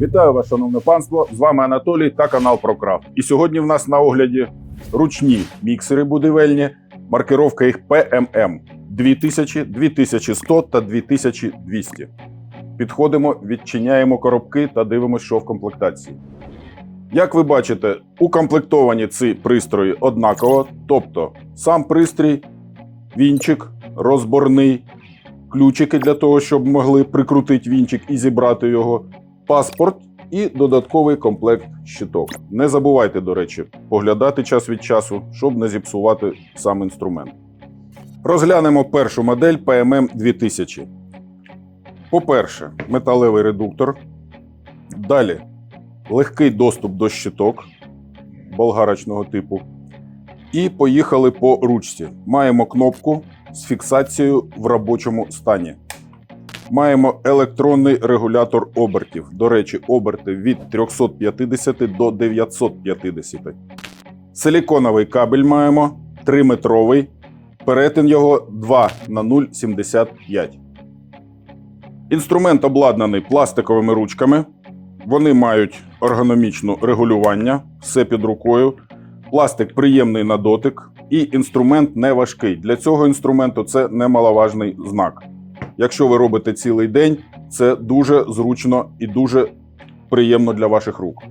Вітаю вас, шановне панство! З вами Анатолій та канал ProCraft. І сьогодні в нас на огляді ручні міксери будівельні, маркировка їх PMM 2000, 2100 та 2200. Підходимо, відчиняємо коробки та дивимося, що в комплектації. Як ви бачите, укомплектовані ці пристрої однаково, тобто сам пристрій, вінчик, розборний, ключики для того, щоб могли прикрутити вінчик і зібрати його, паспорт і додатковий комплект щиток. Не забувайте, до речі, поглядати час від часу, щоб не зіпсувати сам інструмент. Розглянемо першу модель PMM 2000. По-перше, металевий редуктор. Далі легкий доступ до щиток болгарочного типу. І поїхали по ручці. Маємо кнопку з фіксацією в робочому стані. Маємо електронний регулятор обертів. До речі, оберти від 350 до 950. Силіконовий кабель маємо 3-метровий. Перетин його 2 на 0,75. Інструмент обладнаний пластиковими ручками. Вони мають ергономічне регулювання, все під рукою. Пластик приємний на дотик, і інструмент не важкий. Для цього інструменту це немаловажний знак. Якщо ви робите цілий день, це дуже зручно і дуже приємно для ваших рук.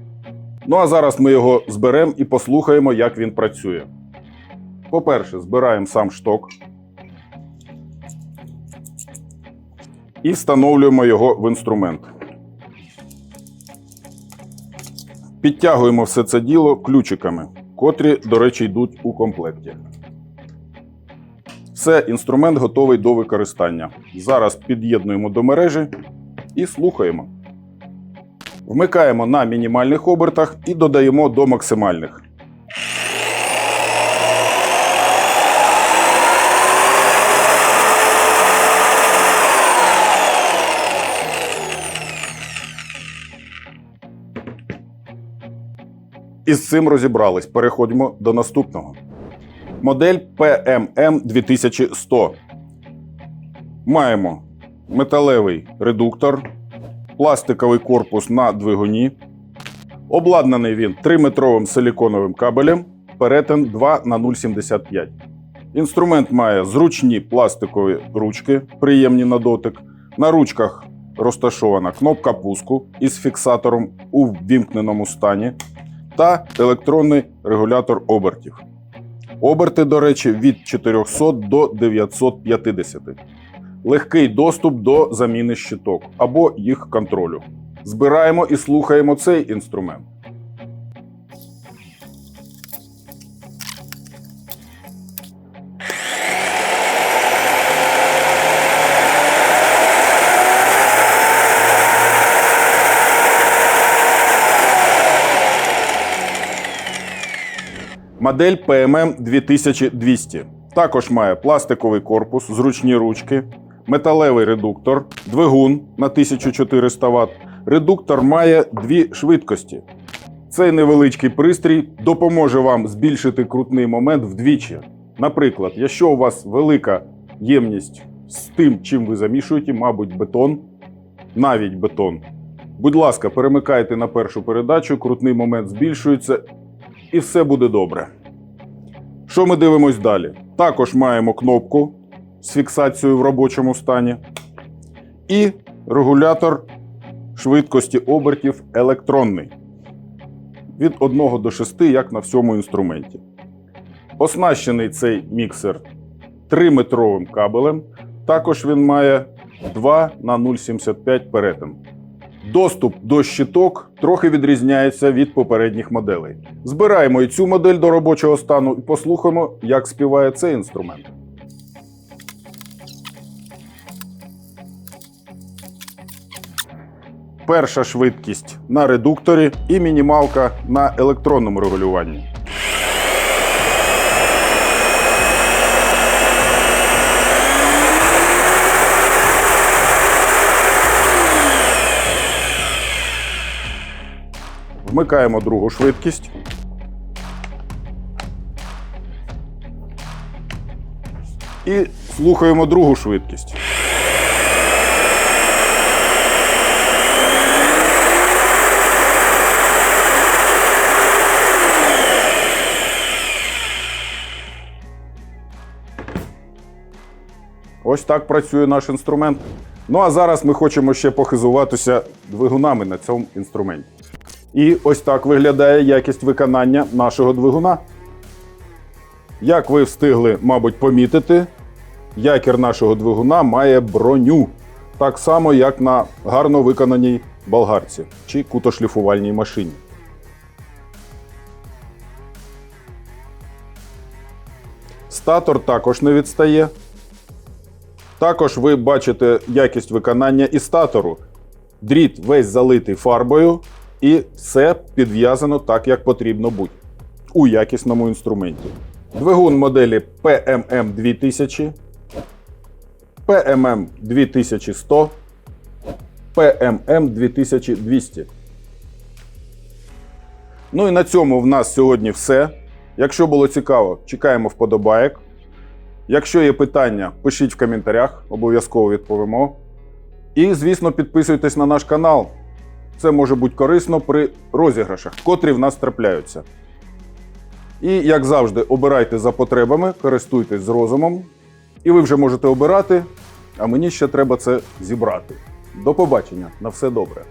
Ну а зараз ми його зберемо і послухаємо, як він працює. По-перше, збираємо сам шток і встановлюємо його в інструмент. Підтягуємо все це діло ключиками, котрі, до речі, йдуть у комплекті. Все, інструмент готовий до використання. Зараз під'єднуємо до мережі і слухаємо. Вмикаємо на мінімальних обертах і додаємо до максимальних. Із цим розібрались. Переходимо до наступного. Модель PMM 2100. Маємо металевий редуктор, пластиковий корпус на двигуні. Обладнаний він 3-метровим силіконовим кабелем, перетин 2 на 0,75. Інструмент має зручні пластикові ручки, приємні на дотик. На ручках розташована кнопка пуску із фіксатором у ввімкненому стані та електронний регулятор обертів. Оберти, до речі, від 400 до 950. Легкий доступ до заміни щиток або їх контролю. Збираємо і слухаємо цей інструмент. Модель PMM 2200. Також має пластиковий корпус, зручні ручки, металевий редуктор, двигун на 1400 Вт. Редуктор має дві швидкості. Цей невеличкий пристрій допоможе вам збільшити крутний момент вдвічі. Наприклад, якщо у вас велика ємність з тим, чим ви замішуєте, мабуть, бетон, навіть бетон. Будь ласка, перемикайте на першу передачу, крутний момент збільшується і все буде добре. Що ми дивимось далі? Також маємо кнопку з фіксацією в робочому стані і регулятор швидкості обертів електронний від 1 до 6, як на всьому інструменті. Оснащений цей міксер 3-метровим кабелем. Також він має 2 на 0,75 перетин. Доступ до щиток трохи відрізняється від попередніх моделей. Збираємо і цю модель до робочого стану і послухаємо, як співає цей інструмент. Перша швидкість на редукторі і мінімалка на електронному регулюванні. Вмикаємо другу швидкість. І слухаємо другу швидкість. Ось так працює наш інструмент. Ну а зараз ми хочемо ще похизуватися двигунами на цьому інструменті. І ось так виглядає якість виконання нашого двигуна. Як ви встигли, мабуть, помітити, якір нашого двигуна має броню. Так само, як на гарно виконаній болгарці чи кутошліфувальній машині. Статор також не відстає. Також ви бачите якість виконання і статору. Дріт весь залитий фарбою, і все підв'язано так, як потрібно бути у якісному інструменті. Двигун моделі PMM 2000, PMM 2100, PMM 2200. Ну і на цьому в нас сьогодні все. Якщо було цікаво, чекаємо вподобаєк. Якщо є питання, пишіть в коментарях, обов'язково відповімо. І, звісно, підписуйтесь на наш канал. Це може бути корисно при розіграшах, котрі в нас трапляються. І, як завжди, обирайте за потребами, користуйтесь з розумом. І ви вже можете обирати, а мені ще треба це зібрати. До побачення, на все добре.